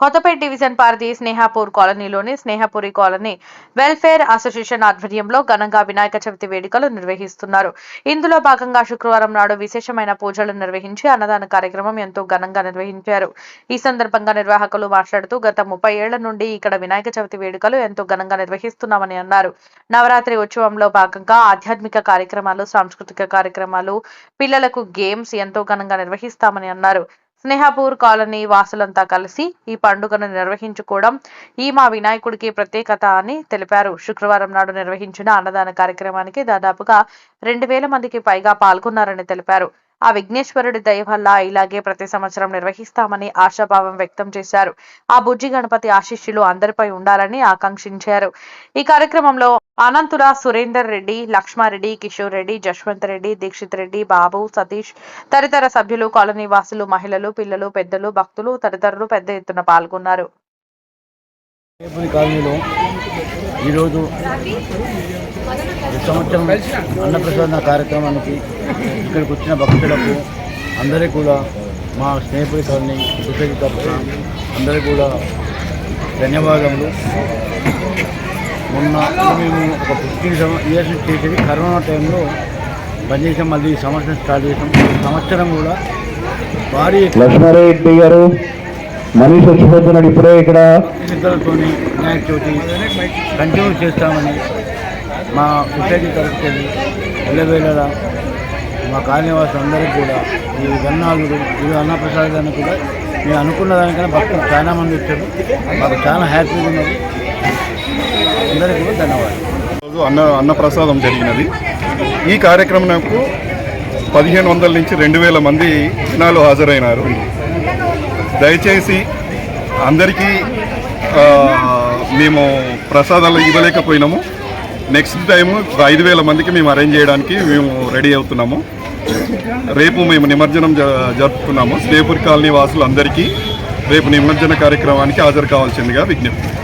Kothapeta division పరిధి స్నేహాపూర్ కాలనీలోని Snehapuri colony welfare association ఆధ్వర్యంలో ఘనంగా వినాయక చవితి వేడుకలు నిర్వహిస్తున్నారు. ఇందులో భాగంగా శుక్రవారం నాడు విశేషమైన పూజలు నిర్వహించి అన్నదాన కార్యక్రమం ఎంతో ఘనంగా నిర్వహించారు. ఈ సందర్భంగా నిర్వాహకులు మాట్లాడుతూ గత ముప్పై ఏళ్ళ నుండి ఇక్కడ వినాయక చవితి వేడుకలు ఎంతో ఘనంగా నిర్వహిస్తున్నామని అన్నారు. నవరాత్రి ఉత్సవంలో భాగంగా ఆధ్యాత్మిక కార్యక్రమాలు సాంస్కృతిక కార్యక్రమాలు పిల్లలకు గేమ్స్ ఎంతో ఘనంగా నిర్వహిస్తామని అన్నారు. స్నేహపూర్ కాలనీ వాసులంతా కలిసి ఈ పండుగను నిర్వహించుకోవడం ఈ మా వినాయకుడికి ప్రత్యేకత అని తెలిపారు. శుక్రవారం నాడు నిర్వహించిన అన్నదాన కార్యక్రమానికి దాదాపుగా రెండు వేల మందికి పైగా పాల్గొన్నారని తెలిపారు. ఆ విఘ్నేశ్వరుడి దయ వల్ల ఇలాగే ప్రతి సంవత్సరం నిర్వహిస్తామని ఆశాభావం వ్యక్తం చేశారు. ఆ బుజ్జి గణపతి ఆశీస్సులు అందరిపై ఉండాలని ఆకాంక్షించారు. ఈ కార్యక్రమంలో అనంతుల సురేందర్ రెడ్డి లక్ష్మారెడ్డి కిషోర్ రెడ్డి జశ్వంత్ రెడ్డి దీక్షిత్ రెడ్డి బాబు సతీష్ తదితర సభ్యులు కాలనీ వాసులు మహిళలు పిల్లలు పెద్దలు భక్తులు తదితరులు పెద్ద ఎత్తున పాల్గొన్నారు. ఏపీ కాలనీలో ఈరోజు సంవత్సరం అన్నప్రసాదన కార్యక్రమానికి ఇక్కడికి వచ్చిన భక్తులకు అందరికీ కూడా మా స్నేహితుడి కాలనీ సొసైటీ తరఫున అందరికీ కూడా ధన్యవాదములు. మొన్న మేము ఒక ఫిఫ్టీన్ ఇయర్స్ నుంచి చేసేది కరోనా టైంలో బంద్ చేసాం మళ్ళీ ఈ సంవత్సరం స్టార్ట్ చేసాం. సంవత్సరం కూడా భారీ లక్ష్మారెడ్డి గారు. మనీష్ వచ్చిపోతున్నాడు ఇప్పుడే ఇక్కడ వినాయక చవితి కంటిన్యూ చేస్తామని మా సొసైటీ తరఫుకి ఎల్లవేళలా మా కాలనీవాసులు అందరికీ కూడా ఈ గన్నాలు ఈ అన్నప్రసాదాన్ని కూడా మేము అనుకున్న దానికన్నా భక్తులు చాలా మంది వచ్చారు. మాకు చాలా హ్యాపీగా ఉన్నది అందరికీ కూడా ధన్యవాదాలు. రోజు అన్న అన్నప్రసాదం జరిగినది. ఈ కార్యక్రమంకు పదిహేను వందల నుంచి రెండు వేల మంది జనాలు హాజరైనారు. దయచేసి అందరికీ మేము ప్రసాదాలు ఇవ్వలేకపోయినాము. నెక్స్ట్ టైము ఐదు వేల మందికి మేము అరేంజ్ చేయడానికి మేము రెడీ అవుతున్నాము. రేపు మేము నిమజ్జనం జ- జరుపుకున్నాము. స్నేపూర్ కాలనీ వాసులు అందరికీ రేపు నిమజ్జన కార్యక్రమానికి హాజరు కావాల్సిందిగా విజ్ఞప్తి.